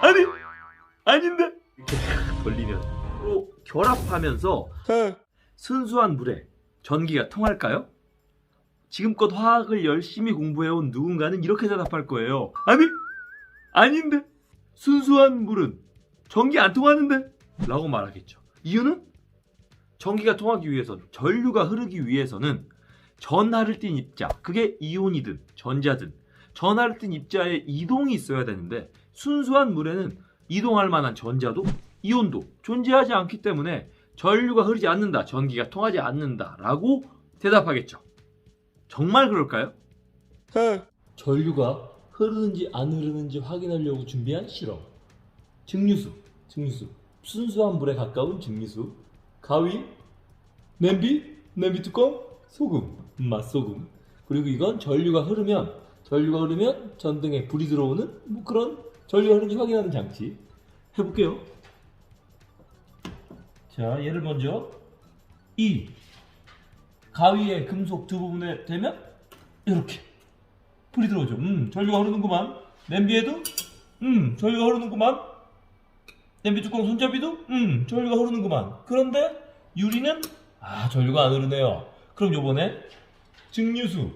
아니 아닌데 이렇게 탁 돌리면 또 결합하면서 순수한 물에 전기가 통할까요? 지금껏 화학을 열심히 공부해온 누군가는 이렇게 대답할 거예요. 아니, 아닌데. 순수한 물은 전기 안 통하는데? 라고 말하겠죠. 이유는 전기가 통하기 위해서는, 전류가 흐르기 위해서는 전하를 띤 입자, 그게 이온이든 전자든 전하를 띤 입자의 이동이 있어야 되는데 순수한 물에는 이동할 만한 전자도 이온도 존재하지 않기 때문에 전류가 흐르지 않는다, 전기가 통하지 않는다 라고 대답하겠죠. 정말 그럴까요? 전류가 흐르는지 안 흐르는지 확인하려고 준비한 실험. 증류수, 증류수. 순수한 물에 가까운 증류수. 가위, 냄비, 냄비 뚜껑, 소금, 맛소금. 그리고 이건 전류가 흐르면, 전류가 흐르면 전등에 불이 들어오는 뭐 그런 전류가 흐르는지 확인하는 장치. 해볼게요. 자, 얘를 먼저 이 가위의 금속 두 부분에 대면 이렇게 불이 들어오죠. 음, 전류가 흐르는구만. 냄비에도 음, 전류가 흐르는구만. 냄비 뚜껑 손잡이도 음, 전류가 흐르는구만. 그런데 유리는 아, 전류가 안 흐르네요. 그럼 요번에 증류수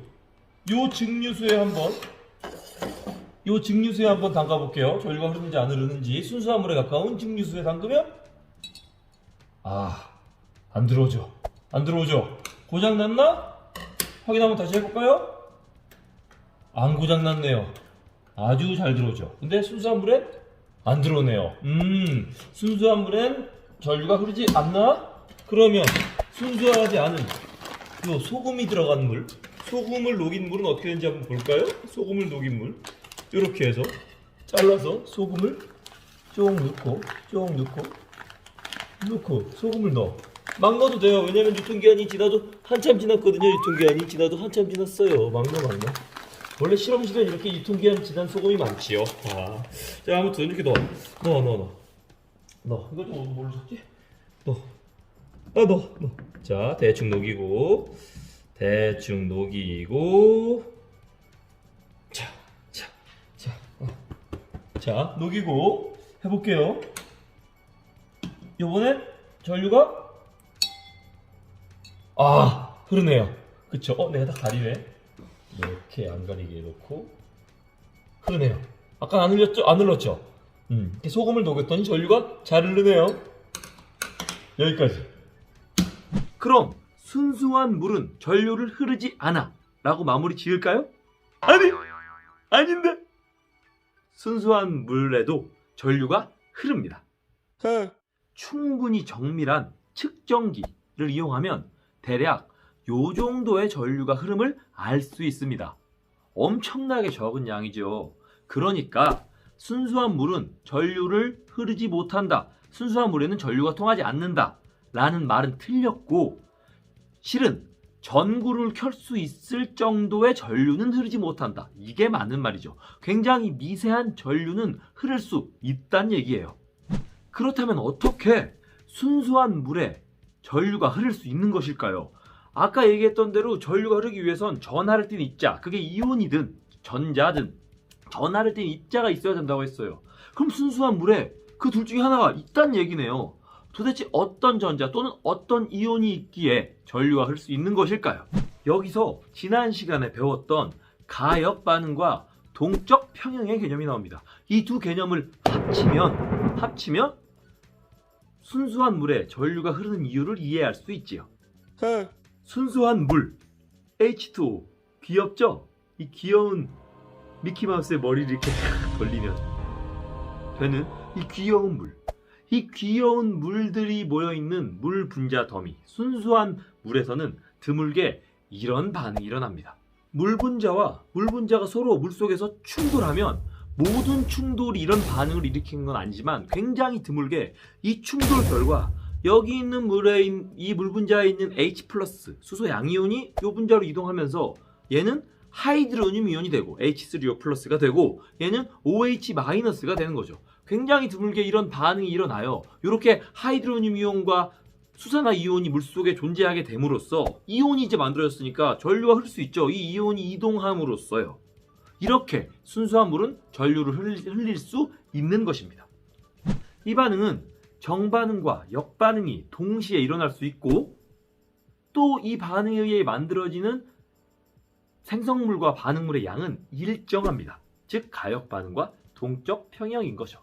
요 증류수에 한번 요 증류수에 한번 담가 볼게요. 전류가 흐르는지 안 흐르는지 순수한 물에 가까운 증류수에 담그면 아, 안 들어오죠. 안 들어오죠. 고장 났나? 확인 한번 다시 해볼까요? 안 고장 났네요. 아주 잘 들어오죠. 근데 순수한 물엔 안 들어오네요. 음, 순수한 물엔 전류가 흐르지 않나? 그러면 순수하지 않은 요 소금이 들어간 물, 소금을 녹인 물은 어떻게 되는지 한번 볼까요? 소금을 녹인 물, 이렇게 해서 잘라서 소금을 쭉 넣고, 쭉 넣고, 넣고 소금을 넣어. 막 넣어도 돼요. 왜냐면 유통기한이 지나도 한참 지났거든요. 유통기한이 지나도 한참 지났어요. 막 넣어, 막 넣어. 원래 실험실에 이렇게 유통기한 지난 소금이 많지요. 아. 자, 아무튼 이렇게 넣어. 넣어, 넣어, 넣어. 넣어. 이거 좀 뭘로 줬지? 넣어. 아, 넣어, 넣어. 자, 대충 녹이고. 대충 녹이고. 자, 녹이고. 해볼게요. 요번엔 전류가? 아 흐르네요. 그쵸? 어 내가 다 가리네 이렇게 안 가리게 해놓고 흐르네요. 아까 안 흘렸죠? 안 흘렀죠? 음 소금을 녹였더니 전류가 잘 흐르네요. 여기까지. 그럼 순수한 물은 전류를 흐르지 않아 라고 마무리 지을까요? 아니 아닌데 순수한 물에도 전류가 흐릅니다 충분히 정밀한 측정기를 이용하면 대략 요 정도의 전류가 흐름을 알 수 있습니다. 엄청나게 적은 양이죠. 그러니까 순수한 물은 전류를 흐르지 못한다. 순수한 물에는 전류가 통하지 않는다. 라는 말은 틀렸고 실은 전구를 켤 수 있을 정도의 전류는 흐르지 못한다. 이게 맞는 말이죠. 굉장히 미세한 전류는 흐를 수 있다는 얘기예요. 그렇다면 어떻게 순수한 물에 전류가 흐를 수 있는 것일까요? 아까 얘기했던 대로 전류가 흐르기 위해선 전하를 띤 입자, 그게 이온이든 전자든 전하를 띤 입자가 있어야 된다고 했어요. 그럼 순수한 물에 그 둘 중에 하나가 있다는 얘기네요. 도대체 어떤 전자 또는 어떤 이온이 있기에 전류가 흐를 수 있는 것일까요? 여기서 지난 시간에 배웠던 가역 반응과 동적 평형의 개념이 나옵니다. 이 두 개념을 합치면 합치면 순수한 물에 전류가 흐르는 이유를 이해할 수 있지요. 순수한 물 H2O 귀엽죠? 이 귀여운 미키마우스의 머리를 이렇게 탁 돌리면 되는 이 귀여운 물. 이 귀여운 물들이 모여있는 물 분자 더미 순수한 물에서는 드물게 이런 반응이 일어납니다. 물 분자와 물 분자가 서로 물 속에서 충돌하면 모든 충돌이 이런 반응을 일으키는 건 아니지만 굉장히 드물게 이 충돌 결과 여기 있는 물에 있- 이 물 분자에 있는 H 플러스 수소 양이온이 이 분자로 이동하면서 얘는 하이드로늄 이온이 되고 H3O 플러스가 되고 얘는 OH 마이너스가 되는 거죠. 굉장히 드물게 이런 반응이 일어나요. 이렇게 하이드로늄 이온과 수산화 이온이 물속에 존재하게 됨으로써 이온이 이제 만들어졌으니까 전류가 흐를 수 있죠. 이 이온이 이동함으로써요. 이렇게 순수한 물은 전류를 흘릴, 수 있는 것입니다. 이 반응은 정반응과 역반응이 동시에 일어날 수 있고 또 이 반응에 의해 만들어지는 생성물과 반응물의 양은 일정합니다. 즉 가역 반응과 동적 평형인 거죠.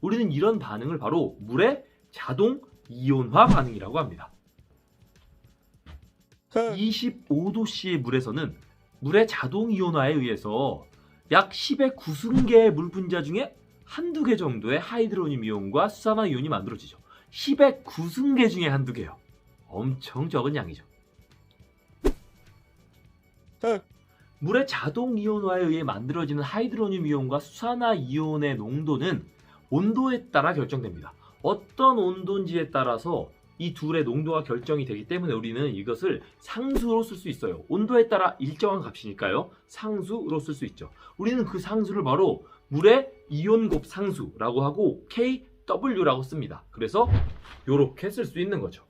우리는 이런 반응을 바로 물의 자동 이온화 반응이라고 합니다. 25도씨의 물에서는 물의 자동 이온화에 의해서 약 10의 9승계의 물 분자 중에 한두 개 정도의 하이드로늄 이온과 수산화 이온이 만들어지죠. 10의 9승계 중에 한두 개요. 엄청 적은 양이죠. 물의 자동 이온화에 의해 만들어지는 하이드로늄 이온과 수산화 이온의 농도는 온도에 따라 결정됩니다. 어떤 온도인지에 따라서 이 둘의 농도가 결정이 되기 때문에 우리는 이것을 상수로 쓸 수 있어요. 온도에 따라 일정한 값이니까요. 상수로 쓸 수 있죠. 우리는 그 상수를 바로 물의 이온 곱 상수라고 하고 KW라고 씁니다. 그래서 이렇게 쓸 수 있는 거죠.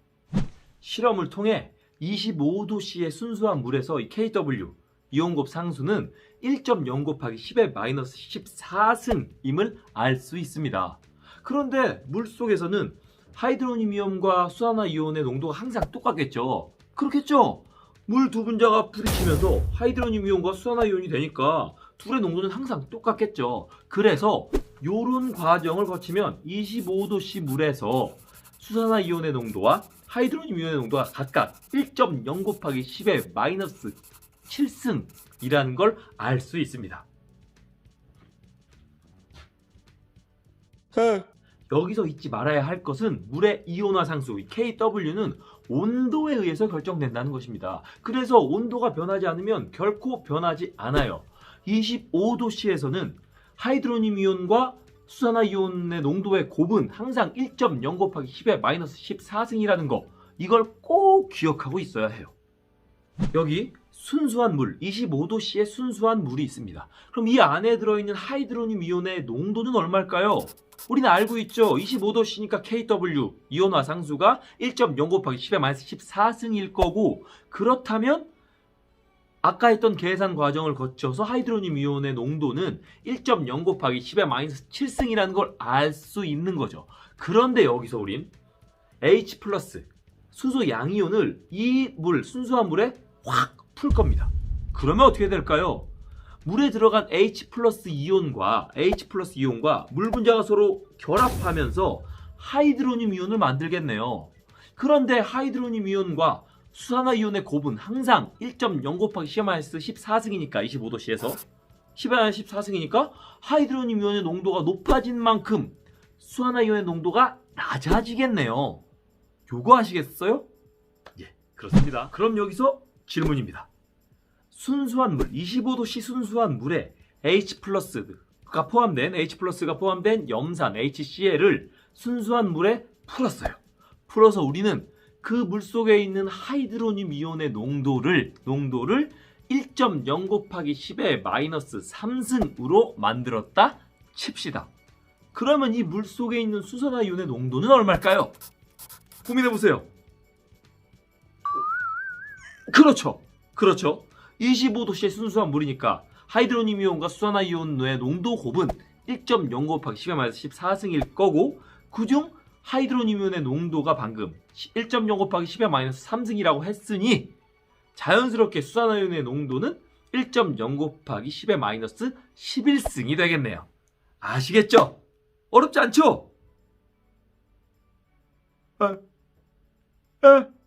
실험을 통해 25도씨의 순수한 물에서 이 KW 이온 곱 상수는 1.0 곱하기 10의 마이너스 14승임을 알 수 있습니다. 그런데 물 속에서는 하이드로늄 이온과 수산화 이온의 농도가 항상 똑같겠죠. 그렇겠죠? 물 두 분자가 부딪히면서 하이드로늄 이온과 수산화 이온이 되니까 둘의 농도는 항상 똑같겠죠. 그래서 이런 과정을 거치면 25도씨 물에서 수산화 이온의 농도와 하이드로늄 이온의 농도가 각각 1.0 곱하기 10의 마이너스 7승이라는 걸 알 수 있습니다. 여기서 잊지 말아야 할 것은 물의 이온화 상수 KW는 온도에 의해서 결정된다는 것입니다. 그래서 온도가 변하지 않으면 결코 변하지 않아요. 25도씨에서는 하이드로늄 이온과 수산화 이온의 농도의 곱은 항상 1.0 곱하기 10의 마이너스 14승이라는 거 이걸 꼭 기억하고 있어야 해요. 여기 순수한 물, 25도씨의 순수한 물이 있습니다. 그럼 이 안에 들어있는 하이드로늄 이온의 농도는 얼마일까요? 우리는 알고 있죠. 25도씨니까 KW 이온화 상수가 1.0 곱하기 10의 마이너스 14승일 거고 그렇다면 아까 했던 계산 과정을 거쳐서 하이드로늄 이온의 농도는 1.0 곱하기 10의 마이너스 7승이라는 걸 알 수 있는 거죠. 그런데 여기서 우린 H 플러스 수소 양이온을 이 물, 순수한 물에 확 풀 겁니다. 그러면 어떻게 될까요? 물에 들어간 H 플러스 이온과 H 플러스 이온과 물 분자가 서로 결합하면서 하이드로늄 이온을 만들겠네요. 그런데 하이드로늄 이온과 수산화 이온의 곱은 항상 1.0 곱하기 10-14승이니까 25도씨에서 10-14승이니까 하이드로늄 이온의 농도가 높아진 만큼 수산화 이온의 농도가 낮아지겠네요. 요거 아시겠어요? 예, 그렇습니다. 그럼 여기서 질문입니다. 순수한 물, 25도씨 순수한 물에 H 플러스가 포함된 H 플러스가 포함된 염산 HCl을 순수한 물에 풀었어요. 풀어서 우리는 그 물 속에 있는 하이드로늄 이온의 농도를 농도를 1.0 곱하기 10의 마이너스 3승으로 만들었다 칩시다. 그러면 이 물 속에 있는 수산화 이온의 농도는 얼마일까요? 고민해 보세요. 그렇죠. 그렇죠. 25도씨의 순수한 물이니까 하이드로늄 이온과 수산화 이온의 농도 곱은 1.0 곱하기 10의 마이너스 14승일 거고 그중 하이드로늄 이온의 농도가 방금 1.0 곱하기 10의 마이너스 3승이라고 했으니 자연스럽게 수산화 이온의 농도는 1.0 곱하기 10의 마이너스 11승이 되겠네요. 아시겠죠? 어렵지 않죠? 에? 에?